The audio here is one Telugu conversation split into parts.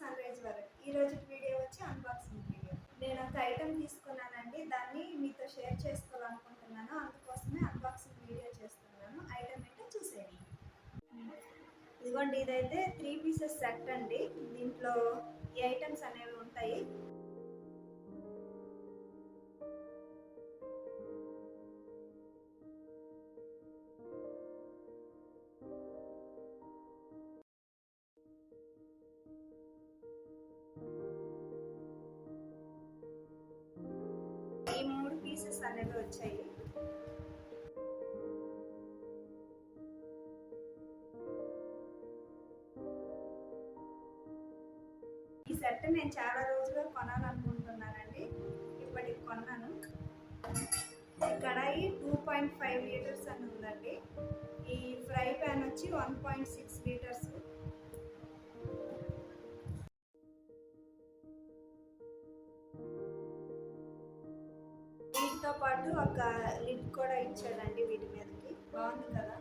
సన్ రైజ్ వరకు. ఈ రోజు వీడియో వచ్చి అన్బాక్సింగ్ వీడియో నేను ఒక ఐటమ్ తీసుకున్నానండి. దాన్ని మీతో షేర్ చేసుకోవాలనుకుంటున్నాను. అందుకోసమే అన్బాక్సింగ్ వీడియో చేస్తున్నాను. ఐటమ్ ఏంటో చూసేయండి. ఇదిగోండి ఇదైతే త్రీ పీసెస్ సెట్ అండి. దీంట్లో ఈ ఐటమ్స్ అనేవి ఉంటాయి. అనేవి వచ్చాయి. ఈ సెట్ నేను చాలా రోజులుగా కొనాలనుకుంటున్నానండి. ఇప్పటికి కొన్నాను. Kadai two point five litres అని ఉందండి. ఈ ఫ్రై ప్యాన్ వచ్చి వన్ పాయింట్ సిక్స్ లీటర్స్ వీటితో పాటు ఒక లిడ్ కూడా ఇచ్చాడండి వీటి మీదకి. బాగుంది కదా?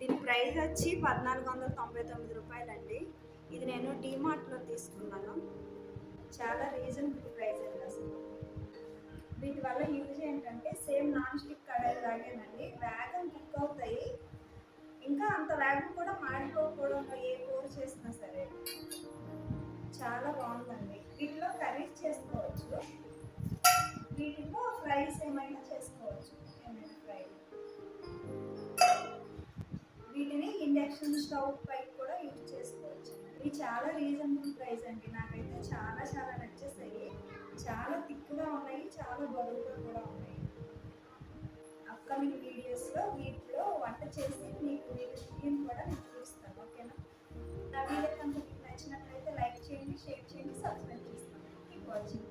దీని ప్రైస్ వచ్చి పద్నాలుగు వందల తొంభై తొమ్మిది రూపాయలండి. ఇది నేను డీమార్ట్లో తీసుకున్నాను. చాలా రీజనబుల్ ప్రైస్ అండి అసలు. వీటి వల్ల యూజ్ ఏంటంటే సేమ్ నాన్ స్టిక్ కడాయి లాగేనండి వేగం కుక్ అవుతాయి. ఇంకా అంత వేగం ఫ్రైస్ ఏమైనా చేసుకోవచ్చు? ఏమైనా ఫ్రై వీటిని ఇండక్షన్ స్టవ్ పై కూడా యూజ్ చేసుకోవచ్చు. ఇవి చాలా రీజనబుల్ ప్రైస్ అండి. నాకైతే చాలా చాలా నచ్చేసాయి. చాలా థిక్గా ఉన్నాయి. చాలా బరువుగా కూడా ఉన్నాయి. అప్కమింగ్ వీడియోస్లో వీటిలో వంట చేసి మీకు వీటి కూడా నేను చూపిస్తాను. ఓకేనా నా? వీడియో కనుక మీకు నచ్చినట్లయితే లైక్ చేయండి షేర్ చేయండి సబ్స్క్రైబ్ చేస్తాను కీప్ వాచింగ్